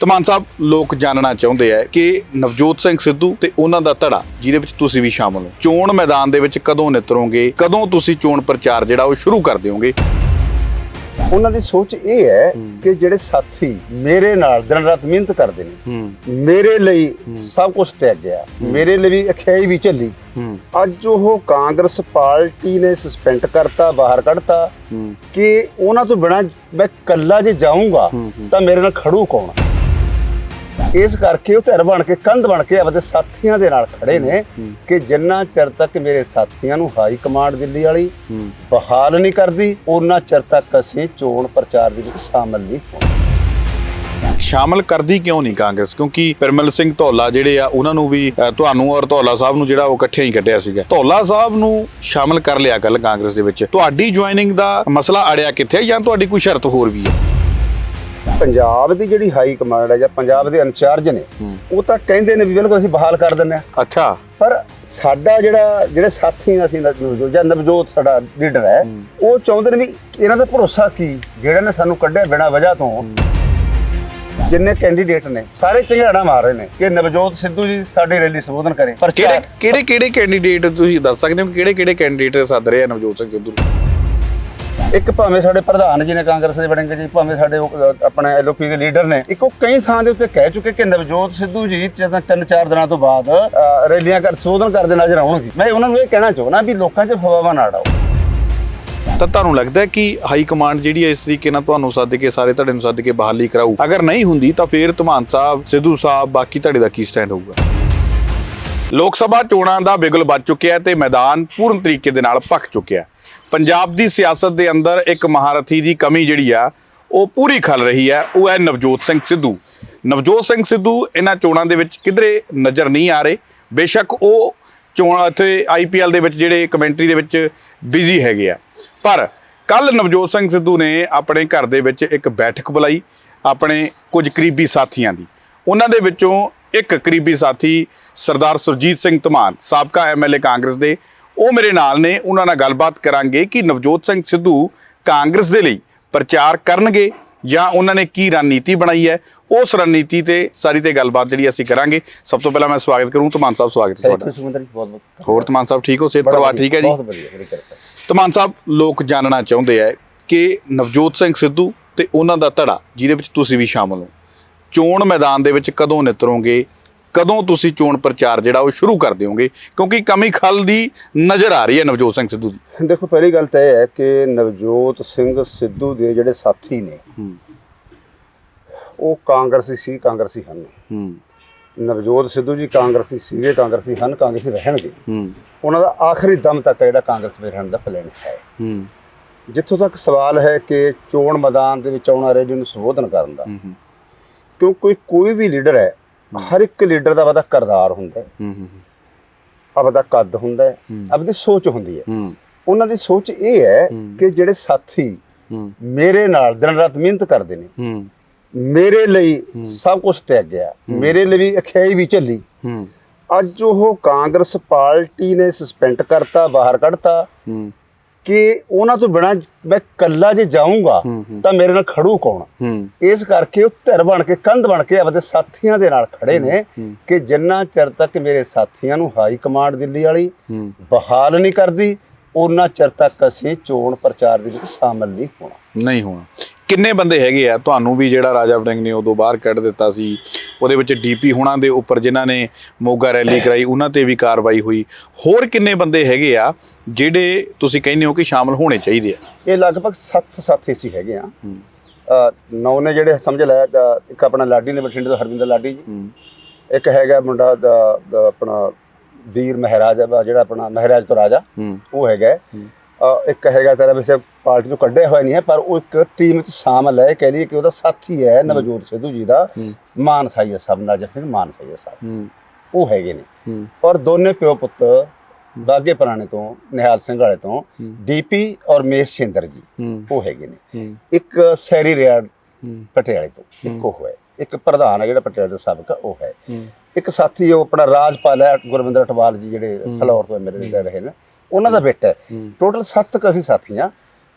ਤਮਾਨ ਸਾਹਿਬ ਲੋਕ ਜਾਣਨਾ ਚਾਹੁੰਦੇ ਆ ਕਿ ਨਵਜੋਤ ਸਿੰਘ ਸਿੱਧੂ ਤੇ ਉਹਨਾਂ ਦਾ ਧੜਾ ਜਿਹਦੇ ਵਿੱਚ ਤੁਸੀਂ ਵੀ ਸ਼ਾਮਲ ਹੋ ਚੋਣ ਮੈਦਾਨ ਦੇ ਵਿੱਚ ਕਦੋਂ ਨਿਤਰੋਗੇ ਕਦੋਂ ਤੁਸੀਂ ਚੋਣ ਪ੍ਰਚਾਰ ਜਿਹੜਾ ਉਹ ਸ਼ੁਰੂ ਕਰ ਦਿਓਗੇ? ਉਹਨਾਂ ਦੀ ਸੋਚ ਇਹ ਹੈ ਕਿ ਜਿਹੜੇ ਸਾਥੀ ਮੇਰੇ ਨਾਲ ਦਿਨ ਰਾਤ ਮਿਹਨਤ ਕਰਦੇ ਨੇ ਮੇਰੇ ਲਈ ਸਭ ਕੁਝ ਤਿਆਗ ਗਿਆ ਮੇਰੇ ਲਈ ਵੀ ਅਖਿਆਈ ਵੀ ਝੱਲੀ। ਅੱਜ ਉਹ ਕਾਂਗਰਸ ਪਾਰਟੀ ਨੇ ਸਸਪੈਂਡ ਕਰਤਾ ਬਾਹਰ ਕੱਢਤਾ ਕਿ ਉਹਨਾਂ ਤੋਂ ਬਿਨਾ ਮੈਂ ਕੱਲਾ ਜੇ ਜਾਊਂਗਾ ਤਾਂ ਮੇਰੇ ਨਾਲ ਖੜੂ ਕੌਣ? ਇਸ ਕਰਕੇ ਉਹ ਧਿਰ ਬਣ ਕੇ ਕੰਧ ਬਣ ਕੇ ਆਪਦੇ ਸਾਥੀਆਂ ਦੇ ਨਾਲ ਖੜੇ ਨੇ ਕਿ ਜਿੰਨਾ ਚਿਰ ਤੱਕ ਮੇਰੇ ਸਾਥੀਆਂ ਨੂੰ ਹਾਈ ਕਮਾਂਡ ਦਿੱਲੀ ਵਾਲੀ ਬਹਾਲ ਨਹੀਂ ਕਰਦੀ ਉਹਨਾਂ ਚਿਰ ਤੱਕ ਅਸੀਂ ਚੋਣ ਪ੍ਰਚਾਰ ਦੇ ਵਿੱਚ ਸ਼ਾਮਲ ਨਹੀਂ ਹੋਣਾ ਸ਼ਾਮਲ ਕਰਦੀ ਕਿਉਂ ਨਹੀਂ ਕਾਂਗਰਸ? ਕਿਉਂਕਿ ਪਰਮਲ ਸਿੰਘ ਧੌਲਾ ਜਿਹੜੇ ਆ ਉਹਨਾਂ ਨੂੰ ਵੀ ਤੁਹਾਨੂੰ ਔਰ ਧੌਲਾ ਸਾਹਿਬ ਨੂੰ ਜਿਹੜਾ ਉਹ ਇਕੱਠੇ ਹੀ ਕੱਢਿਆ ਸੀਗਾ। ਧੌਲਾ ਸਾਹਿਬ ਨੂੰ ਸ਼ਾਮਲ ਕਰ ਲਿਆ ਗੱਲ ਕਾਂਗਰਸ ਦੇ ਵਿੱਚ। ਤੁਹਾਡੀ ਜੁਆਇਨਿੰਗ ਦਾ ਮਸਲਾ ਅੜਿਆ ਕਿੱਥੇ ਜਾਂ ਤੁਹਾਡੀ ਕੋਈ ਸ਼ਰਤ ਹੋਰ ਵੀ ਹੈ ਪੰਜਾਬ ਦੀ ਜਿਹੜੀ ਹਾਈ ਕਮਾਂਡ ਹੈ ਜਾਂ ਪੰਜਾਬ ਦੇ ਇੰਚਾਰਜ ਨੇ ਉਹ ਤਾਂ ਕਹਿੰਦੇ ਨੇ ਵੀ ਬਿਲਕੁਲ ਅਸੀਂ ਬਹਾਲ ਕਰ ਦਿੰਦੇ ਆ ਅੱਛਾ। ਪਰ ਸਾਡਾ ਜਿਹੜਾ ਜਿਹੜੇ ਸਾਥੀ ਅਸੀਂ ਨਵਜੋਤ ਜਾਂ ਨਵਜੋਤ ਸਾਡਾ ਲੀਡਰ ਹੈ ਉਹ ਚਾਹੁੰਦੇ ਨੇ ਵੀ ਇਹਨਾਂ ਦਾ ਭਰੋਸਾ ਕੀ? ਜਿਹੜੇ ਨੇ ਸਾਨੂੰ ਕੱਢਿਆ ਬਿਨਾਂ ਵਜ੍ਹਾ ਤੋਂ। ਜਿੰਨੇ ਕੈਂਡੀਡੇਟ ਨੇ ਸਾਰੇ ਝੰਗਾੜਾ ਮਾਰ ਰਹੇ ਨੇ ਕਿ ਨਵਜੋਤ ਸਿੱਧੂ ਜੀ ਸਾਡੀ ਰੈਲੀ ਸੰਬੋਧਨ ਕਰੇ। ਕਿਹੜੇ ਪ੍ਰਚਾਰ ਕਿਹੜੇ ਕਿਹੜੇ ਕੈਂਡੀਡੇਟ ਤੁਸੀਂ ਦੱਸ ਸਕਦੇ ਹੋ ਕਿਹੜੇ ਕਿਹੜੇ ਕੈਂਡੀਡੇਟ ਸੱਦ ਰਹੇ ਆ ਨਵਜੋਤ ਸਿੰਘ ਸਿੱਧੂ ਨੂੰ? ਇੱਕ ਭਾਵੇਂ ਸਾਡੇ ਪ੍ਰਧਾਨ ਜੀ ਨੇ ਕਾਂਗਰਸ ਦੇ ਬਣਨਗੇ ਜੀ, ਭਾਵੇਂ ਸਾਡੇ ਆਪਣੇ ਐਲਓਪੀ ਦੇ ਲੀਡਰ ਨੇ, ਇੱਕ ਕਈ ਥਾਂ ਦੇ ਉੱਤੇ ਕਹਿ ਚੁੱਕੇ ਕਿ ਨਵਜੋਤ ਸਿੱਧੂ ਜੀ ਜਦੋਂ ਤਿੰਨ ਚਾਰ ਦਿਨਾਂ ਤੋਂ ਬਾਅਦ ਰੈਲੀਆਂ ਕਰ, ਸੰਬੋਧਨ ਕਰਦੇ ਨਜ਼ਰ ਆਉਣਗੇ। ਮੈਂ ਉਹਨਾਂ ਨੂੰ ਇਹ ਕਹਿਣਾ ਚਾਹੁੰਦਾ ਵੀ ਲੋਕਾਂ 'ਚ ਫਵਾਵਾ ਨਾ ਡਾਓ। ਤਾਂ ਤੁਹਾਨੂੰ ਲੱਗਦਾ ਕਿ ਹਾਈ ਕਮਾਂਡ ਜਿਹੜੀ ਹੈ ਇਸ ਤਰੀਕੇ ਨਾਲ ਤੁਹਾਨੂੰ ਸੱਦ ਕੇ, ਸਾਰੇ ਧੜੇ ਨੂੰ ਸੱਦ ਕੇ ਬਹਾਲੀ ਕਰਾਊ? ਅਗਰ ਨਹੀਂ ਹੁੰਦੀ ਤਾਂ ਫੇਰ ਧਮਾਨ ਸਾਹਿਬ, ਸਿੱਧੂ ਸਾਹਿਬ, ਬਾਕੀ ਧੜੇ ਦਾ ਕੀ ਸਟੈਂਡ ਹੋਊਗਾ? ਲੋਕ ਸਭਾ ਚੋਣਾਂ ਦਾ ਬਿਗਲ ਵੱਜ ਚੁੱਕਿਆ ਤੇ ਮੈਦਾਨ ਪੂਰਨ ਤਰੀਕੇ ਦੇ ਨਾਲ ਪੱਕ ਚੁੱਕਿਆ ਪੰਜਾਬ ਦੀ ਸਿਆਸਤ ਦੇ ਅੰਦਰ ਇੱਕ ਮਹਾਰਥੀ ਦੀ ਕਮੀ ਜਿਹੜੀ ਆ, ਉਹ ਪੂਰੀ ਖਲ ਰਹੀ ਹੈ, ਉਹ ਹੈ ਨਵਜੋਤ ਸਿੰਘ ਸਿੱਧੂ। ਨਵਜੋਤ ਸਿੰਘ ਸਿੱਧੂ ਇਹਨਾਂ ਚੋਣਾਂ ਦੇ ਵਿੱਚ ਕਿਧਰੇ ਨਜ਼ਰ ਨਹੀਂ ਆ ਰਹੇ। ਬੇਸ਼ੱਕ ਉਹ ਚੋਣ ਇੱਥੇ ਆਈਪੀਐਲ ਦੇ ਵਿੱਚ ਜਿਹੜੇ ਕਮੈਂਟਰੀ ਦੇ ਵਿੱਚ ਬਿਜ਼ੀ ਹੈਗੇ ਆ। ਪਰ ਕੱਲ ਨਵਜੋਤ ਸਿੰਘ ਸਿੱਧੂ ਨੇ ਆਪਣੇ ਘਰ ਦੇ ਵਿੱਚ ਇੱਕ ਬੈਠਕ ਬੁਲਾਈ ਆਪਣੇ ਕੁਝ ਕਰੀਬੀ ਸਾਥੀਆਂ ਦੀ। ਉਹਨਾਂ ਦੇ ਵਿੱਚੋਂ ਇੱਕ ਕਰੀਬੀ ਸਾਥੀ ਸਰਦਾਰ ਸੁਰਜੀਤ ਸਿੰਘ ਧਮਾਨ, ਸਾਬਕਾ ਐਮਐਲਏ ਕਾਂਗਰਸ ਦੇ ਉਹ ਮੇਰੇ ਨਾਲ ਨੇ ਉਹਨਾਂ ਨਾਲ ਗੱਲਬਾਤ ਕਰਾਂਗੇ ਕਿ ਨਵਜੋਤ ਸਿੰਘ ਸਿੱਧੂ ਕਾਂਗਰਸ ਦੇ ਲਈ ਪ੍ਰਚਾਰ ਕਰਨਗੇ ਜਾਂ ਉਹਨਾਂ ਨੇ ਕੀ ਰਣਨੀਤੀ ਬਣਾਈ ਹੈ। ਉਸ ਰਣਨੀਤੀ ਤੇ ਸਾਰੀ ਤੇ ਗੱਲਬਾਤ ਜਿਹੜੀ ਅਸੀਂ ਕਰਾਂਗੇ। ਸਭ ਤੋਂ ਪਹਿਲਾਂ ਮੈਂ ਸਵਾਗਤ ਕਰੂੰ ਧਮਾਨ ਸਾਹਿਬ ਸਵਾਗਤ ਹੈ ਤੁਹਾਡਾ। ਹੋਰ ਧਮਾਨ ਸਾਹਿਬ ਠੀਕ ਹੋ? ਸਿਹਤ ਪਰਿਵਾਰ ਠੀਕ ਹੈ ਜੀ? ਬਹੁਤ ਵਧੀਆ ਤਮਾਨ ਸਾਹਿਬ ਲੋਕ ਜਾਣਨਾ ਚਾਹੁੰਦੇ ਆ ਕਿ ਨਵਜੋਤ ਸਿੰਘ ਸਿੱਧੂ ਤੇ ਉਹਨਾਂ ਦਾ ਧੜਾ ਜਿਹਦੇ ਵਿੱਚ ਤੁਸੀਂ ਵੀ ਸ਼ਾਮਲ ਹੋ। ਚੋਣ ਮੈਦਾਨ ਦੇ ਵਿੱਚ ਕਦੋਂ ਨਿਤਰੋਗੇ? ਕਦੋਂ ਤੁਸੀਂ ਚੋਣ ਪ੍ਰਚਾਰ ਜਿਹੜਾ ਉਹ ਸ਼ੁਰੂ ਕਰ ਦਿਓਗੇ ਕਿਉਂਕਿ ਕਮੀ ਖਲ ਦੀ ਨਜ਼ਰ ਆ ਰਹੀ ਹੈ ਨਵਜੋਤ ਸਿੰਘ ਸਿੱਧੂ ਦੀ। ਦੇਖੋ ਪਹਿਲੀ ਗੱਲ ਤਾਂ ਇਹ ਹੈ ਕਿ ਨਵਜੋਤ ਸਿੰਘ ਸਿੱਧੂ ਦੇ ਜਿਹੜੇ ਸਾਥੀ ਨੇ ਉਹ ਕਾਂਗਰਸੀ ਸੀ ਕਾਂਗਰਸੀ ਹਨ। ਹੂੰ। ਨਵਜੋਤ ਸਿੱਧੂ ਜੀ ਕਾਂਗਰਸੀ ਸੀਗੇ ਕਾਂਗਰਸੀ ਹਨ ਕਾਂਗਰਸੀ ਰਹਿਣਗੇ। ਹੂੰ। ਉਹਨਾਂ ਦਾ ਆਖਰੀ ਦਮ ਤੱਕ ਜਿਹੜਾ ਕਾਂਗਰਸ ਵਿੱਚ ਰਹਿਣ ਦਾ ਪਲਾਨ ਹੈ। ਹੂੰ। ਜਿੱਥੋਂ ਤੱਕ ਸਵਾਲ ਹੈ ਕਿ ਚੋਣ ਮੈਦਾਨ ਦੇ ਵਿੱਚ ਆਉਣਾ ਰੈਲੀ ਨੂੰ ਸੰਬੋਧਨ ਕਰਨ ਦਾ ਹੂੰ ਕਿਉਂ ਕੋਈ ਕੋਈ ਵੀ ਲੀਡਰ ਹੈ ਹਰ ਇੱਕ ਲੀਡਰ ਦਾ ਆਪਦਾ ਕਰਦਾਰ ਹੁੰਦਾ ਹੈ। ਹੂੰ ਆਪਦਾ ਕੱਦ ਹੁੰਦਾ ਹੈ। ਹੂੰ। ਆਪਦੀ ਸੋਚ ਹੁੰਦੀ ਹੈ। ਹੂੰ। ਉਹਨਾਂ ਦੀ ਸੋਚ ਇਹ ਹੈ ਹੂੰ। ਕਿ ਜਿਹੜੇ ਸਾਥੀ ਹੂੰ। ਮੇਰੇ ਨਾਲ ਦਿਨ ਰਾਤ ਮਿਹਨਤ ਕਰਦੇ ਨੇ। ਹੂੰ। ਮੇਰੇ ਲਈ ਸਭ ਕੁਝ ਤਿਆਗ ਗਿਆ ਮੇਰੇ ਲਈ ਵੀ ਅਖਿਆਈ ਵੀ ਹੂੰ। ਅੱਜ ਉਹ ਕਾਂਗਰਸ ਪਾਰਟੀ ਨੇ ਸਸਪੈਂਡ ਕਰਤਾ ਬਾਹਰ ਕੱਢਤਾ। ਹੂੰ। ਕਿ ਉਹਨਾਂ ਤੋਂ ਬਿਨਾ ਮੈਂ ਕੱਲਾ ਜੇ ਜਾਊਂਗਾ। ਤਾਂ ਮੇਰੇ ਨਾਲ ਖੜੂ ਕੌਣ ਇਸ ਕਰਕੇ ਉਹ ਧਿਰ ਬਣ ਕੇ ਕੰਧ ਬਣ ਕੇ ਆਪਦੇ ਸਾਥੀਆਂ ਦੇ ਨਾਲ ਖੜੇ ਨੇ। ਕਿ ਜਿੰਨਾ ਚਿਰ ਤੱਕ ਮੇਰੇ ਸਾਥੀਆਂ ਨੂੰ ਹਾਈ ਕਮਾਂਡ ਦਿੱਲੀ ਵਾਲੀ ਬਹਾਲ ਨਹੀਂ ਕਰਦੀ ਉਹਨਾਂ ਚਿਰ ਤੱਕ ਅਸੀਂ ਚੋਣ ਪ੍ਰਚਾਰ ਦੇ ਵਿੱਚ ਸ਼ਾਮਲ ਨਹੀਂ ਹੋਣਾ। ਨਹੀਂ ਹੋਣਾ। ਕਿੰਨੇ ਬੰਦੇ ਹੈਗੇ ਆ? ਤੁਹਾਨੂੰ ਵੀ ਜਿਹੜਾ ਰਾਜਾ ਵੜਿੰਗ ਨੇ ਉਦੋਂ ਬਾਹਰ ਕੱਢ ਦਿੱਤਾ ਸੀ। ਉਹਦੇ ਵਿੱਚ ਡੀਪੀ ਹੁਣਾਂ ਦੇ ਉੱਪਰ ਜਿਨ੍ਹਾਂ ਨੇ ਮੋਗਾ ਰੈਲੀ ਕਰਾਈ ਉਹਨਾਂ ਤੇ ਵੀ ਕਾਰਵਾਈ ਹੋਈ। ਹੋਰ ਕਿੰਨੇ ਬੰਦੇ ਹੈਗੇ ਆ ਜਿਹੜੇ ਤੁਸੀਂ ਕਹਿੰਦੇ ਹੋ ਕਿ ਸ਼ਾਮਲ ਹੋਣੇ ਚਾਹੀਦੇ ਆ? ਇਹ ਲਗਭਗ 7 ਸਾਥੀ ਸੀ ਹੈਗੇ ਆ। ਨੌ ਨੇ ਜਿਹੜੇ ਸਮਝ ਲੈ ਅ, ਇੱਕ ਆਪਣਾ ਲਾਡੀ ਨੇ ਬਠਿੰਡੇ ਤੋਂ ਹਰਵਿੰਦਰ ਲਾਡੀ ਜੀ। ਇੱਕ ਹੈਗਾ ਮੁੰਡਾ ਦਾ ਦਾ ਆਪਣਾ ਵੀਰ ਮਹਾਰਾਜ ਆ ਜਿਹੜਾ ਆਪਣਾ ਮਹਾਰਾਜ ਤੋਂ ਰਾਜਾ ਹੂੰ। ਉਹ ਹੈਗਾ ਹੈ। ਹੂੰ। ਇੱਕ ਹੈਗਾ ਤੇਰਾ ਵੈਸੇ ਪਾਰਟੀ ਤੋਂ ਕੱਢਿਆ ਹੋਇਆ ਨਹੀਂ ਹੈ ਪਰ ਉਹ ਇੱਕ ਟੀਮ ਵਿੱਚ ਸ਼ਾਮਲ ਹੈ ਕਹਿ ਲਈਏ ਕਿ ਉਹਦਾ ਸਾਥੀ ਹੈ ਨਵਜੋਤ ਸਿੱਧੂ ਜੀ ਦਾ ਹੂੰ। ਮਾਨ ਸਾਈਆ ਸਾਹਿਬ ਨਾਜਰ ਸਿੰਘ ਮਾਨ ਸਾਈਆ ਸਾਹਿਬ ਹੂੰ। ਉਹ ਹੈਗੇ ਨੇ। ਹੂੰ। ਔਰ ਦੋਨੇ ਪਿਓ ਪੁੱਤ ਬਾਗੇ ਪੁਰਾਣੇ ਤੋਂ ਨਿਹਾਲ ਸਿੰਘ ਵਾਲੇ ਤੋਂ ਹੂੰ। ਡੀਪੀ ਔਰ ਮੇਸ਼ ਸਿੰਦਰ ਜੀ ਹੂੰ। ਉਹ ਹੈਗੇ ਨੇ। ਹੂੰ। ਇੱਕ ਸੈਰੀ ਰਿਆੜ ਹੂੰ। ਪਟਿਆਲੇ ਤੋਂ ਇੱਕ ਉਹ ਹੈ। ਇੱਕ ਪ੍ਰਧਾਨ ਹੈ ਜਿਹੜਾ ਪਟਿਆਲੇ ਦਾ ਸਾਬਕਾ ਉਹ ਹੈ। ਹੂੰ। ਇੱਕ ਸਾਥੀ ਉਹ ਆਪਣਾ ਰਾਜਪਾਲ ਹੈ ਗੁਰਵਿੰਦਰ ਅਟਵਾਲ ਜੀ ਜਿਹੜੇ ਫਲੌਰ ਤੋਂ ਐਮਐਲਏ ਰਹੇ ਨੇ। ਉਹਨਾਂ ਦਾ ਬੇਟਾ ਟੋਟਲ 7 ਕ ਅਸੀਂ ਸਾਥੀ ਹਾਂ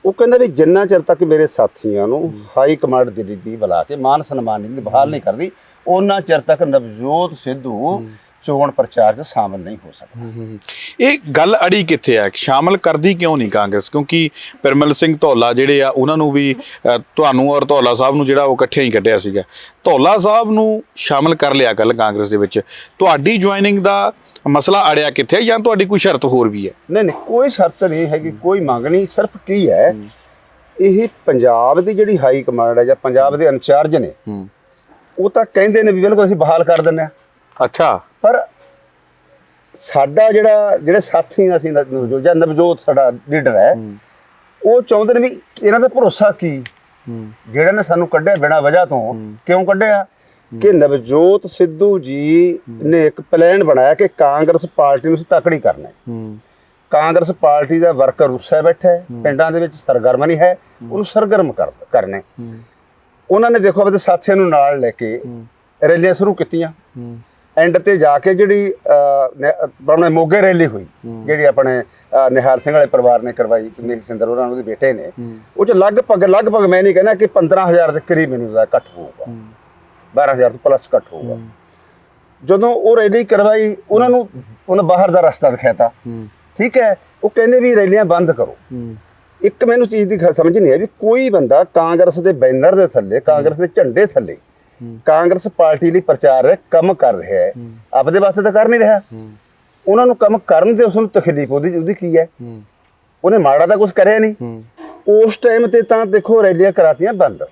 ਉਹ ਕਹਿੰਦਾ ਵੀ ਜਿੰਨਾ ਚਿਰ ਤੱਕ ਮੇਰੇ ਸਾਥੀਆਂ ਨੂੰ ਹਾਈ ਕਮਾਂਡ ਦਿੱਲੀ ਦੀ ਬੁਲਾ ਕੇ ਮਾਨ ਸਨਮਾਨ ਨਹੀਂ ਬਹਾਲ ਨਹੀਂ ਕਰਦੀ ਉਹਨਾਂ ਚਿਰ ਤੱਕ ਨਵਜੋਤ ਸਿੱਧੂ ਚੋਣ ਪ੍ਰਚਾਰ 'ਚ ਸ਼ਾਮਲ ਨਹੀਂ ਹੋ ਸਕਦਾ। ਇਹ ਗੱਲ ਅੜੀ ਕਿੱਥੇ ਆ? ਸ਼ਾਮਲ ਕਰਦੀ ਕਿਉਂ ਨਹੀਂ ਕਾਂਗਰਸ? ਕਿਉਂਕਿ ਪਰਮਲ ਸਿੰਘ ਧੌਲਾ ਜਿਹੜੇ ਆ ਉਹਨਾਂ ਨੂੰ ਵੀ ਅ, ਤੁਹਾਨੂੰ ਔਰ ਧੌਲਾ ਸਾਹਿਬ ਨੂੰ ਜਿਹੜਾ ਉਹ ਇਕੱਠਿਆਂ ਹੀ ਕੱਢਿਆ ਸੀਗਾ। ਧੌਲਾ ਸਾਹਿਬ ਨੂੰ ਸ਼ਾਮਲ ਕਰ ਲਿਆ ਗੱਲ ਕਾਂਗਰਸ ਦੇ ਵਿੱਚ। ਤੁਹਾਡੀ ਜੁਆਇਨਿੰਗ ਦਾ ਮਸਲਾ ਅੜਿਆ ਕਿੱਥੇ ਹੈ ਜਾਂ ਤੁਹਾਡੀ ਕੋਈ ਸ਼ਰਤ ਹੋਰ ਵੀ ਹੈ? ਨਹੀਂ ਨਹੀਂ ਕੋਈ ਸ਼ਰਤ ਨਹੀਂ ਹੈਗੀ ਕੋਈ ਮੰਗ ਨਹੀਂ। ਸਿਰਫ ਕੀ ਹੈ ਇਹ ਪੰਜਾਬ ਦੀ ਜਿਹੜੀ ਹਾਈ ਕਮਾਂਡ ਹੈ ਜਾਂ ਪੰਜਾਬ ਦੇ ਇੰਚਾਰਜ ਨੇ ਹੂੰ। ਉਹ ਤਾਂ ਕਹਿੰਦੇ ਨੇ ਵੀ ਬਿਲਕੁਲ ਅਸੀਂ ਬਹਾਲ ਕਰ ਦਿੰਦੇ ਆ ਅੱਛਾ। ਪਰ ਸਾਡਾ ਜਿਹੜਾ ਜਿਹੜੇ ਸਾਥੀ ਅਸੀਂ ਨਵਜੋਤ ਜਾਂ ਨਵਜੋਤ ਸਾਡਾ ਲੀਡਰ ਹੈ ਉਹ ਚਾਹੁੰਦੇ ਨੇ ਵੀ ਇਹਨਾਂ ਦਾ ਭਰੋਸਾ ਕੀ? ਜਿਹੜਾ ਨੇ ਸਾਨੂੰ ਕੱਢਿਆ ਬਿਨਾਂ ਵਜ੍ਹਾ ਤੋਂ ਕਿਉਂ ਕੱਢਿਆ? ਕਿ ਨਵਜੋਤ ਸਿੱਧੂ ਜੀ ਨੇ ਇੱਕ ਪਲਾਨ ਬਣਾਇਆ ਕਿ ਕਾਂਗਰਸ ਪਾਰਟੀ ਨੂੰ ਅਸੀਂ ਤਕੜੀ ਕਰਨਾ ਹੈ। ਕਾਂਗਰਸ ਪਾਰਟੀ ਦਾ ਵਰਕਰ ਰੁੱਸਾ ਬੈਠਾ ਹੈ ਪਿੰਡਾਂ ਦੇ ਵਿੱਚ ਸਰਗਰਮ ਨਹੀਂ ਹੈ ਉਹਨੂੰ ਸਰਗਰਮ ਕਰ ਕਰਨਾ ਉਹਨਾਂ ਨੇ ਦੇਖੋ ਆਪਣੇ ਸਾਥੀਆਂ ਨੂੰ ਨਾਲ ਲੈ ਕੇ ਰੈਲੀਆਂ ਸ਼ੁਰੂ ਕੀਤੀਆਂ। ਐਂਡ ਤੇ ਜਾ ਕੇ ਜਿਹੜੀ ਆਪਣੇ ਮੋਗੇ ਰੈਲੀ ਹੋਈ ਜਿਹੜੀ ਆਪਣੇ ਨਿਹਾਲ ਸਿੰਘ ਵਾਲੇ ਪਰਿਵਾਰ ਨੇ ਕਰਵਾਈ ਨੀਲ ਸਿੰਦਰ ਉਹਨਾਂ ਉਹਦੇ ਬੇਟੇ ਨੇ। ਉਹ ਚ ਲਗਭਗ ਲਗਭਗ ਮੈਂ ਨਹੀਂ ਕਹਿੰਦਾ ਕਿ 15000 ਦੇ ਕਰੀਬ ਮੈਨੂੰ ਦਾ ਇਕੱਠ ਹੋਊਗਾ। 12000 ਤੋਂ ਪਲੱਸ ਇਕੱਠ ਹੋਊਗਾ। ਜਦੋਂ ਉਹ ਰੈਲੀ ਕਰਵਾਈ ਉਹਨਾਂ ਨੂੰ ਉਹਨਾਂ ਬਾਹਰ ਦਾ ਰਸਤਾ ਦਿਖਾਤਾ। ਹੂੰ। ਠੀਕ ਹੈ ਉਹ ਕਹਿੰਦੇ ਵੀ ਰੈਲੀਆਂ ਬੰਦ ਕਰੋ। ਇੱਕ ਮੈਨੂੰ ਚੀਜ਼ ਦੀ ਸਮਝ ਨਹੀਂ ਆਈ ਵੀ ਕੋਈ ਬੰਦਾ ਕਾਂਗਰਸ ਦੇ ਬੈਨਰ ਦੇ ਥੱਲੇ ਕਾਂਗਰਸ ਦੇ ਝੰਡੇ ਥੱਲੇ ਕਾਂਗਰਸ ਪਾਰਟੀ ਲਈ ਪ੍ਰਚਾਰ ਕੰਮ ਕਰ ਰਿਹਾ ਹੈ। ਆਪਦੇ ਵਾਸਤੇ ਤਾਂ ਕਰ ਨਹੀਂ ਰਿਹਾ। ਉਹਨਾਂ ਨੂੰ ਕੰਮ ਕਰਨ ਤੇ ਉਸ ਨੂੰ ਤਕਲੀਫ ਉਹਦੀ ਉਹਦੀ ਕੀ ਹੈ? ਉਹਨੇ ਮਾੜਾ ਤਾਂ ਕੁਝ ਕਰਿਆ ਨਹੀਂ। ਉਸ ਟਾਈਮ ਤੇ ਤਾਂ ਦੇਖੋ ਰੈਲੀਆਂ ਕਰਾਤੀਆਂ ਬੰਦ।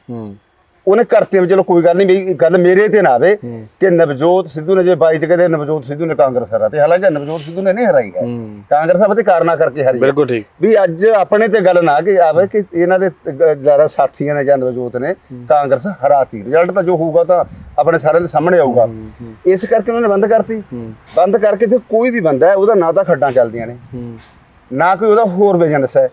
ਉਹਨੇ ਕਰਤੀਆਂ ਵੀ ਚਲੋ ਕੋਈ ਗੱਲ ਨਹੀਂ ਮੇਰੀ ਗੱਲ ਮੇਰੇ ਤੇ ਨਾ ਆਵੇ ਕਿ ਨਵਜੋਤ ਸਿੱਧੂ ਨੇ ਜੇ 22 ਚ ਕਹਿੰਦੇ ਨਵਜੋਤ ਸਿੱਧੂ ਨੇ ਕਾਂਗਰਸ ਹਰਾ ਤੇ ਹਾਲਾਂਕਿ ਨਵਜੋਤ ਸਿੱਧੂ ਨੇ ਨਹੀਂ ਹਰਾਈ ਹੈ। ਕਾਂਗਰਸ ਆਪਦੇ ਕਾਰਨਾ ਕਰਕੇ ਹਰੀ ਬਿਲਕੁਲ ਠੀਕ। ਵੀ ਅੱਜ ਆਪਣੇ ਤੇ ਗੱਲ ਨਾ ਕਿ ਆਵੇ ਕਿ ਇਹਨਾਂ ਦੇ ਜ਼ਿਆਦਾ ਸਾਥੀਆਂ ਨੇ ਜਾਂ ਨਵਜੋਤ ਨੇ ਕਾਂਗਰਸ ਹਰਾਤੀ। ਰਿਜ਼ਲਟ ਤਾਂ ਜੋ ਹੋਊਗਾ ਤਾਂ ਆਪਣੇ ਸਾਰਿਆਂ ਦੇ ਸਾਹਮਣੇ ਆਊਗਾ। ਇਸ ਕਰਕੇ ਉਹਨਾਂ ਨੇ ਬੰਦ ਕਰਤੀ। ਬੰਦ ਕਰਕੇ ਤੇ ਕੋਈ ਵੀ ਬੰਦਾ ਹੈ ਉਹਦਾ ਨਾ ਤਾਂ ਖੱਡਾਂ ਚੱਲਦੀਆਂ ਨੇ। ਨਾ ਕੋਈ ਉਹਦਾ ਹੋਰ ਬਿਜ਼ਨਸ ਹੈ।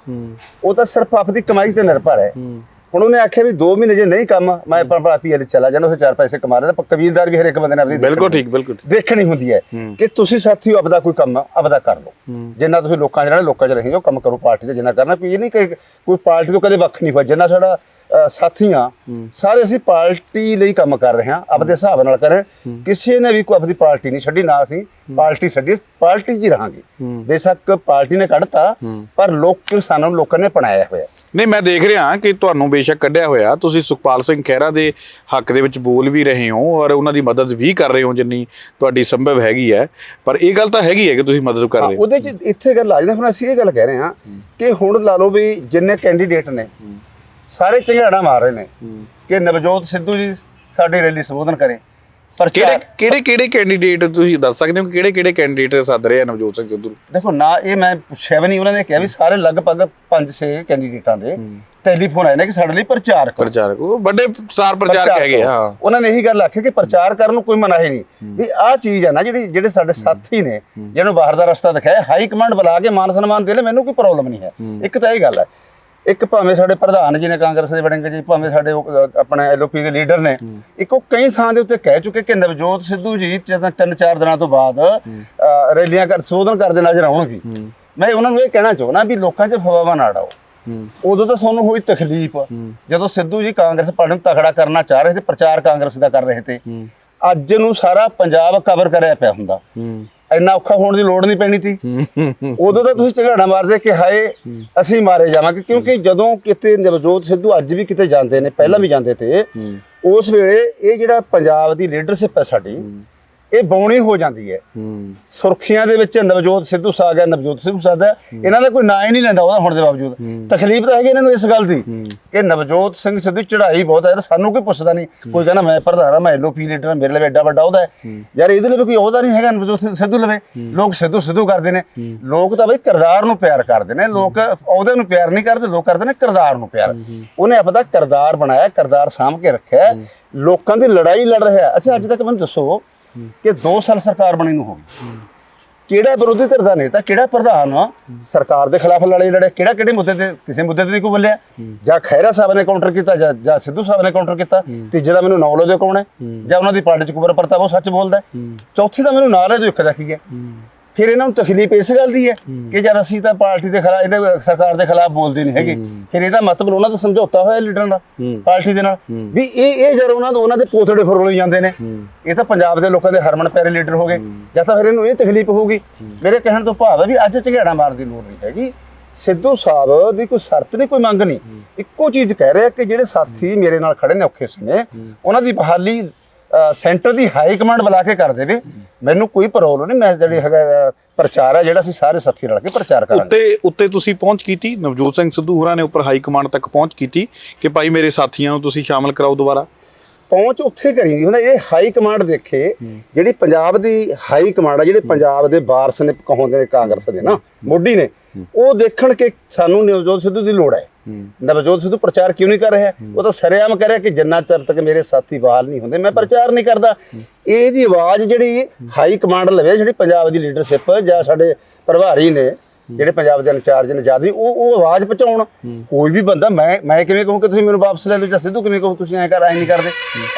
ਉਹ ਤਾਂ ਸਿਰਫ ਆਪਣੀ ਕਮਾਈ ਤੇ ਨਿਰਭਰ ਹੂੰ। ਹੁਣ ਉਹਨੇ ਆਖਿਆ ਵੀ 2 ਮਹੀਨੇ ਜੇ ਨਹੀਂ ਕੰਮ ਮੈਂ ਆਪਣਾ ਪੀਐਲ ਚਲਾ ਜਾਣਾ ਉਹ ਚਾਰ ਪੈਸੇ ਕਮਾ ਰਿਹਾ ਪਰ ਕਬੀਲਦਾਰ ਵੀ ਹਰੇਕ ਬੰਦੇ ਨੇ ਆਪਣੀ ਬਿਲਕੁਲ ਠੀਕ ਬਿਲਕੁਲ ਦੇਖਣੀ ਹੁੰਦੀ ਹੈ ਹੂੰ। ਕਿ ਤੁਸੀਂ ਸਾਥੀਓ ਆਪਦਾ ਕੋਈ ਕੰਮ ਆਪਦਾ ਕਰ ਲਓ। ਹੂੰ। ਜਿੰਨਾ ਤੁਸੀਂ ਲੋਕਾਂ 'ਚ ਰਹਿਣਾ ਲੋਕਾਂ 'ਚ ਰਹੇਗੇ ਉਹ ਕੰਮ ਕਰੋ ਪਾਰਟੀ ਤੇ ਜਿੰਨਾ ਕਰਨਾ ਕੋਈ ਇਹ ਨਹੀਂ ਕਿ ਕੋਈ ਪਾਰਟੀ ਤੋਂ ਕਦੇ ਵੱਖ ਨਹੀਂ ਹੋਇਆ ਜਿੰਨਾ ਸਾਡਾ ਅ, ਸਾਥੀਆਂ ਸਾਰੇ ਅਸੀਂ ਪਾਰਟੀ ਲਈ ਕੰਮ ਕਰ ਰਹੇ ਹਾਂ ਆਪਦੇ ਹਿਸਾਬ ਨਾਲ ਕਰ। ਕਿਸੇ ਨੇ ਵੀ ਕੋਈ ਆਪਣੀ ਪਾਰਟੀ ਨਹੀਂ ਛੱਡੀ ਨਾ ਅਸੀਂ ਪਾਰਟੀ ਛੱਡੀ ਪਾਰਟੀ 'ਚ ਹੀ ਰਹਾਂਗੇ। ਬੇਸ਼ੱਕ ਪਾਰਟੀ ਨੇ ਕੱਢਤਾ। ਪਰ ਲੋਕ ਸਾਨੂੰ ਲੋਕਾਂ ਨੇ ਅਪਣਾਇਆ ਹੋਇਆ। ਨਹੀਂ ਮੈਂ ਦੇਖ ਰਿਹਾ ਕਿ ਤੁਹਾਨੂੰ ਬੇਸ਼ੱਕ ਕੱਢਿਆ ਹੋਇਆ। ਤੁਸੀਂ ਸੁਖਪਾਲ ਸਿੰਘ ਖਹਿਰਾ ਦੇ ਹੱਕ ਦੇ ਵਿੱਚ ਬੋਲ ਵੀ ਰਹੇ ਹੋ ਔਰ ਉਹਨਾਂ ਦੀ ਮਦਦ ਵੀ ਕਰ ਰਹੇ ਹੋ ਜਿੰਨੀ ਤੁਹਾਡੀ ਸੰਭਵ ਹੈਗੀ ਹੈ। ਪਰ ਇਹ ਗੱਲ ਤਾਂ ਹੈਗੀ ਹੈ ਕਿ ਤੁਸੀਂ ਮਦਦ ਕਰ ਰਹੇ ਹੋ। ਉਹਦੇ 'ਚ ਇੱਥੇ ਗੱਲ ਆ ਜਾਂਦੀ ਹੁਣ ਅਸੀਂ ਇਹ ਗੱਲ ਕਹਿ ਰਹੇ ਹਾਂ ਕਿ ਹੁਣ ਲਾ ਲਓ ਵੀ ਜਿੰਨੇ ਕੈਂਡੀਡੇਟ ਨੇ ਸਾਰੇ ਝੰਗਾੜਾ ਮਾਰ ਰਹੇ ਨੇ ਕਿ ਨਵਜੋਤ ਸਿੱਧੂ ਜੀ ਸਾਡੀ ਰੈਲੀ ਸੰਬੋਧਨ ਕਰੇ। ਪਰ ਕਿਹੜੇ ਕਿਹੜੇ ਕਿਹੜੇ ਕੈਂਡੀਡੇਟ ਤੁਸੀਂ ਦੱਸ ਸਕਦੇ ਹੋ? ਕਿਹੜੇ ਕਿਹੜੇ ਕੈਂਡੀਡੇਟ ਸੱਦ ਰਹੇ ਆ ਨਵਜੋਤ ਸਿੰਘ ਸਿੱਧੂ? ਦੇਖੋ ਨਾ ਇਹ ਮੈਂ ਪੁੱਛਿਆ ਵੀ ਨਹੀਂ ਉਹਨਾਂ ਨੇ ਕਿਹਾ ਵੀ ਸਾਰੇ ਲਗਭਗ 5-6 ਕੈਂਡੀਡੇਟਾਂ ਦੇ ਟੈਲੀਫੋਨ ਆਏ ਨੇ ਕਿ ਸਾਡੇ ਲਈ ਪ੍ਰਚਾਰ ਕਰੋ ਪ੍ਰਚਾਰਕ। ਉਹ ਵੱਡੇ ਸਟਾਰ ਪ੍ਰਚਾਰਕ ਹੈਗੇ ਹਾਂ। ਉਹਨਾਂ ਨੇ ਇਹੀ ਗੱਲ ਆਖੀ ਕਿ ਪ੍ਰਚਾਰ ਕਰਨ ਨੂੰ ਕੋਈ ਮਨਾਹੀ ਨਹੀਂ। ਵੀ ਆਹ ਚੀਜ਼ ਹੈ ਨਾ ਜਿਹੜੀ ਜਿਹੜੇ ਸਾਡੇ ਸਾਥੀ ਨੇ ਜਿਹਨੂੰ ਬਾਹਰ ਦਾ ਰਸਤਾ ਦਿਖਾਇਆ ਹਾਈ ਕਮਾਂਡ ਬੁਲਾ ਕੇ ਮਾਨ ਸਨਮਾਨ ਦੇ ਲੈ ਮੈਨੂੰ ਕੋਈ ਪ੍ਰੋਬਲਮ ਨਹੀਂ ਹੈ। ਇੱਕ ਤਾਂ ਇਹ ਗੱਲ ਹੈ ਇੱਕ ਭਾਵੇਂ ਸਾਡੇ ਪ੍ਰਧਾਨ ਜੀ ਨੇ ਕਾਂਗਰਸ ਦੇ ਵੜਿੰਗ ਜੀ ਭਾਵੇਂ ਸਾਡੇ ਉਹ, ਆਪਣੇ ਐਲਓਪੀ ਦੇ ਲੀਡਰ ਨੇ ਇੱਕ ਉਹ ਕਈ ਥਾਂ ਦੇ ਉੱਤੇ ਕਹਿ ਚੁੱਕੇ ਕਿ ਨਵਜੋਤ ਸਿੱਧੂ ਜੀ ਜਦੋਂ ਤਿੰਨ ਚਾਰ ਦਿਨਾਂ ਤੋਂ ਬਾਅਦ ਰੈਲੀਆਂ ਕਰ ਸੰਬੋਧਨ ਕਰਦੇ ਨਜ਼ਰ ਆਉਣਗੇ। ਮੈਂ ਉਹਨਾਂ ਨੂੰ ਇਹ ਕਹਿਣਾ ਚਾਹੁੰਦਾ ਵੀ ਲੋਕਾਂ 'ਚ ਹਵਾਵਾ ਨਾ ਉਡਾਓ ਹੂੰ। ਉਦੋਂ ਤਾਂ ਸਾਨੂੰ ਹੋਈ ਤਕਲੀਫ। ਜਦੋਂ ਸਿੱਧੂ ਜੀ ਕਾਂਗਰਸ ਪਾਰਟੀ ਨੂੰ ਤਕੜਾ ਕਰਨਾ ਚਾਹ ਰਹੇ ਤੇ ਪ੍ਰਚਾਰ ਕਾਂਗਰਸ ਦਾ ਕਰ ਰਹੇ ਤੇ ਅੱਜ ਨੂੰ ਸਾਰਾ ਪੰਜਾਬ ਕਵਰ ਕਰਿਆ ਪਿਆ ਹੁੰਦਾ। ਇੰਨਾ ਔਖਾ ਹੋਣ ਦੀ ਲੋੜ ਨਹੀਂ ਪੈਣੀ ਸੀ ਉਦੋਂ ਤਾਂ ਤੁਸੀਂ ਝਗੜਾ ਮਾਰਦੇ ਕਿ ਹਾਏ ਅਸੀਂ ਮਾਰੇ ਜਾਵਾਂਗੇ। ਕਿਉਂਕਿ ਜਦੋਂ ਕਿਤੇ ਨਵਜੋਤ ਸਿੱਧੂ ਅੱਜ ਵੀ ਕਿਤੇ ਜਾਂਦੇ ਨੇ ਪਹਿਲਾਂ ਵੀ ਜਾਂਦੇ ਤੇ ਉਸ ਵੇਲੇ ਇਹ ਜਿਹੜਾ ਪੰਜਾਬ ਦੀ ਲੀਡਰਸ਼ਿਪ ਹੈ ਸਾਡੀ ਇਹ ਬੌਣੀ ਹੋ ਜਾਂਦੀ ਹੈ। ਹੂੰ। ਸੁਰਖੀਆਂ ਦੇ ਵਿੱਚ ਨਵਜੋਤ ਸਿੱਧੂ ਸਾ ਗਿਆ ਨਵਜੋਤ ਸਿੱਧੂ ਸਾਦਾ ਇਹਨਾਂ ਦਾ ਕੋਈ ਨਾਂ ਹੀ ਨਹੀਂ ਲੈਂਦਾ ਉਹਦਾ ਹੋਣ ਦੇ ਬਾਵਜੂਦ। ਤਕਲੀਫ ਤਾਂ ਹੈਗੀ ਇਹਨਾਂ ਨੂੰ ਇਸ ਗੱਲ ਦੀ ਕਿ ਨਵਜੋਤ ਸਿੰਘ ਸਿੱਧੂ ਚੜ੍ਹਾਈ ਬਹੁਤ ਹੈ ਯਾਰ ਸਾਨੂੰ ਕੋਈ ਪੁੱਛਦਾ ਨਹੀਂ। ਕੋਈ ਕਹਿੰਦਾ ਮੈਂ ਪ੍ਰਧਾਨ ਆ ਮੈਂ ਐਲਓਪੀ ਲੀਡਰ ਆ ਮੇਰੇ ਲਈ ਐਡਾ ਵੱਡਾ ਉਹਦਾ ਹੈ। ਯਾਰ ਇਹਦੇ ਲਈ ਕੋਈ ਉਹਦਾ ਨਹੀਂ ਹੈਗਾ ਨਵਜੋਤ ਸਿ- ਸਿੱਧੂ ਲਵੇ। ਲੋਕ ਸਿੱਧੂ ਸਿੱਧੂ ਕਰਦੇ ਨੇ। ਲੋਕ ਤਾਂ ਬਈ ਕਿਰਦਾਰ ਨੂੰ ਪਿਆਰ ਕਰਦੇ ਨੇ। ਲੋਕ ਉਹਦੇ ਨੂੰ ਪਿਆਰ ਨਹੀਂ ਕਰਦੇ ਲੋਕ ਕਰਦੇ ਨੇ ਕਿਰਦਾਰ ਨੂੰ ਪਿਆਰ। ਉਹਨੇ ਆਪਦਾ ਕਿਰਦਾਰ ਬਣਾਇਆ ਕਿਰਦਾਰ ਸਾਂਭ ਕੇ ਰੱਖਿਆ। ਲੋਕਾਂ ਦੀ ਲੜਾਈ ਲੜ ਰਿਹਾ। ਅੱਛਾ ਅੱਜ ਤੱਕ ਮੈਨੂੰ ਦੱਸੋ ਕਿ 2 ਸਾਲ ਸਰਕਾਰ ਬਣੀ ਨੂੰ ਹੋ ਗਈ। ਕਿਹੜਾ ਵਿਰੋਧੀ ਧਿਰ ਦਾ ਨੇਤਾ ਕਿਹੜਾ ਪ੍ਰਧਾਨ ਆ ਸਰਕਾਰ ਦੇ ਖਿਲਾਫ ਲੜਾਈ ਲੜਿਆ ਕਿਹੜਾ ਕਿਹੜੇ ਮੁੱਦੇ ਤੇ ਕਿਸੇ ਮੁੱਦੇ ਤੇ ਨਹੀਂ ਕੋਈ ਬੋਲਿਆ। ਜਾਂ ਖੈਰਾ ਸਾਹਿਬ ਨੇ ਕਾਊਂਟਰ ਕੀਤਾ ਜਾਂ ਜਾਂ ਸਿੱਧੂ ਸਾਹਿਬ ਨੇ ਕਾਊਂਟਰ ਕੀਤਾ ਤੀਜੇ ਦਾ ਮੈਨੂੰ ਨੌਲੇਜ ਕੌਣ ਹੈ। ਜਾਂ ਉਹਨਾਂ ਦੀ ਪਾਰਟੀ ਚ ਕੁਬਰ ਪ੍ਰਤਾਪ ਉਹ ਸੱਚ ਬੋਲਦਾ। ਚੌਥੀ ਦਾ ਮੈਨੂੰ ਨਾਲ ਹੈ ਜੋ ਇੱਕ ਦਾ ਕੀ ਹੈ। ਫਿਰ ਇਹਨਾਂ ਨੂੰ ਤਕਲੀਫ ਇਸ ਗੱਲ ਦੀ ਹੈ ਕਿ ਜਦ ਅਸੀਂ ਤਾਂ ਪਾਰਟੀ ਦੇ ਖਿਲਾਫ ਇਹਦੇ ਸਰਕਾਰ ਦੇ ਖਿਲਾਫ ਬੋਲਦੇ ਨਹੀਂ ਹੈਗੇ। ਫਿਰ ਇਹਦਾ ਮਤਲਬ ਉਹਨਾਂ ਤੋਂ ਸਮਝੌਤਾ ਹੋਇਆ ਲੀਡਰਾਂ ਦਾ ਪਾਰਟੀ ਦੇ ਨਾਲ। ਵੀ ਇਹ ਇਹ ਜਦ ਉਹਨਾਂ ਦੇ ਉਹਨਾਂ ਦੇ ਪੋਥੜੇ ਫਰੋਲੇ ਜਾਂਦੇ ਨੇ ਇਹ ਤਾਂ ਪੰਜਾਬ ਦੇ ਲੋਕਾਂ ਦੇ ਹਰਮਨ ਪਿਆਰੇ ਲੀਡਰ ਹੋ ਗਏ। ਜਾਂ ਤਾਂ ਫਿਰ ਇਹਨੂੰ ਇਹ ਤਕਲੀਫ ਹੋਊਗੀ। ਮੇਰੇ ਕਹਿਣ ਤੋਂ ਭਾਵ ਹੈ ਵੀ ਅੱਜ ਝਗੜਾ ਮਾਰਨ ਦੀ ਲੋੜ ਨਹੀਂ ਹੈਗੀ। ਸਿੱਧੂ ਸਾਹਿਬ ਦੀ ਕੋਈ ਸ਼ਰਤ ਨਹੀਂ ਕੋਈ ਮੰਗ ਨਹੀਂ। ਇੱਕੋ ਚੀਜ਼ ਕਹਿ ਰਿਹਾ ਕਿ ਜਿਹੜੇ ਸਾਥੀ ਮੇਰੇ ਨਾਲ ਖੜੇ ਨੇ ਔਖੇ ਸਮੇਂ ਉਹਨਾਂ ਦੀ ਬਹਾਲੀ ਸੈਂਟਰ ਦੀ ਹਾਈ ਕਮਾਂਡ ਬੁਲਾ ਕੇ ਕਰ ਦੇਵੇ। ਮੈਨੂੰ ਕੋਈ ਪ੍ਰੋਬਲਮ ਨਹੀਂ ਮੈਂ ਜਿਹੜੀ ਹੈਗਾ ਪ੍ਰਚਾਰ ਹੈ ਜਿਹੜਾ ਅਸੀਂ ਸਾਰੇ ਸਾਥੀ ਰਲ ਕੇ ਪ੍ਰਚਾਰ ਕਰਾਂਗੇ। ਉੱਤੇ ਉੱਤੇ ਤੁਸੀਂ ਪਹੁੰਚ ਕੀਤੀ ਨਵਜੋਤ ਸਿੰਘ ਸਿੱਧੂ ਹੋਰਾਂ ਨੇ ਉੱਪਰ ਹਾਈ ਕਮਾਂਡ ਤੱਕ ਪਹੁੰਚ ਕੀਤੀ ਕਿ ਭਾਈ ਮੇਰੇ ਸਾਥੀਆਂ ਨੂੰ ਤੁਸੀਂ ਸ਼ਾਮਲ ਕਰਾਓ ਦੁਬਾਰਾ? ਪਹੁੰਚ ਉੱਥੇ ਕਰੀਂਦੀ ਹੁਣ ਇਹ ਹਾਈ ਕਮਾਂਡ ਦੇਖੇ ਜਿਹੜੀ ਪੰਜਾਬ ਦੀ ਹਾਈ ਕਮਾਂਡ ਆ ਜਿਹੜੇ ਪੰਜਾਬ ਦੇ ਵਾਰਸ ਨੇ ਕਹਾਉਂਦੇ ਨੇ ਕਾਂਗਰਸ ਦੇ ਨਾ ਮੋਢੀ ਨੇ ਉਹ ਦੇਖਣ ਕਿ ਸਾਨੂੰ ਨਵਜੋਤ ਸਿੱਧੂ ਦੀ ਲੋੜ ਹੈ। ਨਵਜੋਤ ਸਿੱਧੂ ਪ੍ਰਚਾਰ ਕਿਉਂ ਨਹੀਂ ਕਰ ਰਿਹਾ? ਉਹ ਤਾਂ ਸਰੇਆਮ ਕਹਿ ਰਿਹਾ ਕਿ ਜਿੰਨਾ ਚਿਰ ਤੱਕ ਮੇਰੇ ਸਾਥੀ ਬਹਾਲ ਨਹੀਂ ਹੁੰਦੇ ਮੈਂ ਪ੍ਰਚਾਰ ਨਹੀਂ ਕਰਦਾ। ਇਹ ਦੀ ਆਵਾਜ਼ ਜਿਹੜੀ ਹਾਈ ਕਮਾਂਡ ਲਵੇ ਜਿਹੜੀ ਪੰਜਾਬ ਦੀ ਲੀਡਰਸ਼ਿਪ ਜਾਂ ਸਾਡੇ ਪ੍ਰਭਾਰੀ ਨੇ ਜਿਹੜੇ ਪੰਜਾਬ ਦੇ ਇੰਚਾਰਜ ਨੇ ਜਦ ਵੀ ਉਹ ਉਹ ਆਵਾਜ਼ ਪਹੁੰਚਾਉਣ ਕੋਈ ਵੀ ਬੰਦਾ ਮੈਂ ਮੈਂ ਕਿਵੇਂ ਕਹੂੰ ਕਿ ਤੁਸੀਂ ਮੈਨੂੰ ਵਾਪਸ ਲੈ ਲਓ ਜਾਂ ਸਿੱਧੂ ਕਿਵੇਂ ਕਹੂੰ ਤੁਸੀਂ ਐਂ ਕਰ ਐਂ ਨਹੀਂ ਕਰਦੇ।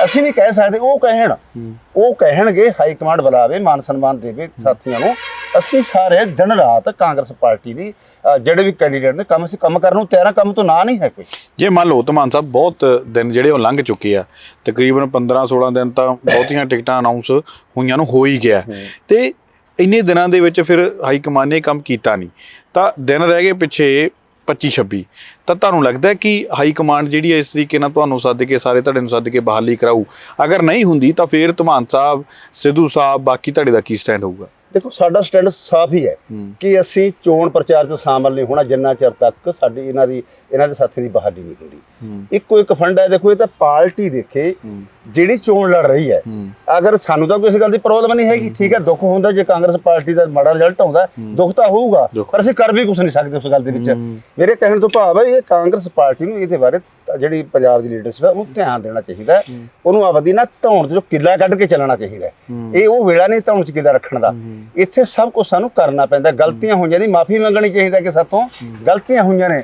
ਅਸੀਂ ਨਹੀਂ ਕਹਿ ਸਕਦੇ ਉਹ ਕਹਿਣ। ਉਹ ਕਹਿਣਗੇ ਹਾਈ ਕਮਾਂਡ ਬੁਲਾਵੇ ਮਾਨ ਸਨਮਾਨ ਦੇਵੇ ਸਾਥੀਆਂ ਨੂੰ। ਅਸੀਂ ਸਾਰੇ ਦਿਨ ਰਾਤ ਕਾਂਗਰਸ ਪਾਰਟੀ ਦੀ ਜਿਹੜੇ ਵੀ ਕੈਂਡੀਡੇਟ ਨੇ ਕੰਮ ਅਸੀਂ ਕੰਮ ਕਰਨ ਨੂੰ ਤਿਆਰ ਹਾਂ ਕੰਮ ਤੋਂ ਨਾ ਨਹੀਂ ਹੈ ਕੋਈ। ਜੇ ਮੰਨ ਲਓ ਧਮਾਨ ਸਾਹਿਬ ਬਹੁਤ ਦਿਨ ਜਿਹੜੇ ਉਹ ਲੰਘ ਚੁੱਕੇ ਆ। ਤਕਰੀਬਨ 15 16 ਦਿਨ ਤਾਂ ਬਹੁਤੀਆਂ ਟਿਕਟਾਂ ਅਨਾਉਂਸ ਹੋਈਆਂ ਨੂੰ ਹੋ ਹੀ ਗਿਆ। ਤੇ ਇੰਨੇ ਦਿਨਾਂ ਦੇ ਵਿੱਚ ਫਿਰ ਹਾਈ ਕਮਾਂਡ ਨੇ ਕੰਮ ਕੀਤਾ ਨਹੀਂ। ਤਾਂ ਦਿਨ ਰਹਿ ਗਏ ਪਿੱਛੇ 25 26 ਤਾਂ ਤੁਹਾਨੂੰ ਲੱਗਦਾ ਹੈ ਕਿ ਹਾਈ ਕਮਾਂਡ ਜਿਹੜੀ ਹੈ ਇਸ ਤਰੀਕੇ ਨਾਲ ਤੁਹਾਨੂੰ ਸੱਦ ਕੇ ਸਾਰੇ ਤੁਹਾਡੇ ਨੂੰ ਸੱਦ ਕੇ ਬਹਾਲੀ ਕਰਾਊ? ਅਗਰ ਨਹੀਂ ਹੁੰਦੀ ਤਾਂ ਫਿਰ ਧਮਾਨ ਸਾਹਿਬ ਸਿੱਧੂ ਸਾਹਿਬ ਬਾਕੀ ਤੁਹਾਡੇ ਦਾ ਕੀ ਸਟੈਂਡ ਹੋਊਗਾ? ਦੇਖੋ ਸਾਡਾ ਸਟੈਂਡ ਸਾਫ਼ ਹੀ ਹੈ ਕਿ ਅਸੀਂ ਚੋਣ ਪ੍ਰਚਾਰ 'ਚ ਸ਼ਾਮਲ ਨਹੀਂ ਹੋਣਾ ਜਿੰਨਾ ਚਿਰ ਤੱਕ ਸਾਡੀ ਇਹਨਾਂ ਦੀ ਇਹਨਾਂ ਦੇ ਸਾਥੀ ਦੀ ਬਹਾਲੀ ਨਹੀਂ ਹੁੰਦੀ। ਇੱਕੋ ਇੱਕ ਫੰਡ ਹੈ ਦੇਖੋ ਇਹ ਤਾਂ ਪਾਰਟੀ ਦੇਖੇ। ਜਿਹੜੀ ਚੋਣ ਲੜ ਰਹੀ ਹੈ ਅਗਰ ਸਾਨੂੰ ਤਾਂ ਕੋਈ ਇਸ ਗੱਲ ਦੀ ਪ੍ਰੋਬਲਮ ਨਹੀਂ ਹੈਗੀ ਠੀਕ ਹੈ ਦੁੱਖ ਹੁੰਦਾ ਜੇ ਕਾਂਗਰਸ ਪਾਰਟੀ ਦਾ ਮਾੜਾ ਰਿਜ਼ਲਟ ਆਉਂਦਾ ਦੁੱਖ ਤਾਂ ਹੋਊਗਾ। ਪਰ ਅਸੀਂ ਕਰ ਵੀ ਕੁਝ ਨਹੀਂ ਸਕਦੇ ਉਸ ਗੱਲ ਦੇ ਵਿੱਚ। ਮੇਰੇ ਕਹਿਣ ਤੋਂ ਭਾਵ ਹੈ ਇਹ ਕਾਂਗਰਸ ਪਾਰਟੀ ਨੂੰ ਇਹਦੇ ਬਾਰੇ ਜਿਹੜੀ ਪੰਜਾਬ ਦੀ ਲੀਡਰਸ਼ਿਪ ਹੈ ਉਹਨੂੰ ਧਿਆਨ ਦੇਣਾ ਚਾਹੀਦਾ। ਉਹਨੂੰ ਆਪਦੀ ਨਾ ਧੌਣ ਤੋਂ ਕਿੱਲਾ ਕੱਢ ਕੇ ਚੱਲਣਾ ਚਾਹੀਦਾ। ਇਹ ਉਹ ਵੇਲਾ ਨਹੀਂ ਧੌਣ ਚ ਕਿੱਲਾ ਰੱਖਣ ਦਾ। ਇੱਥੇ ਸਭ ਕੁਝ ਸਾਨੂੰ ਕਰਨਾ ਪੈਂਦਾ ਗਲਤੀਆਂ ਹੋਈਆਂ ਦੀ ਮਾਫੀ ਮੰਗਣੀ ਚਾਹੀਦਾ ਕਿ ਸਾਥੋਂ। ਗਲਤੀਆਂ ਹੋਈਆਂ ਨੇ।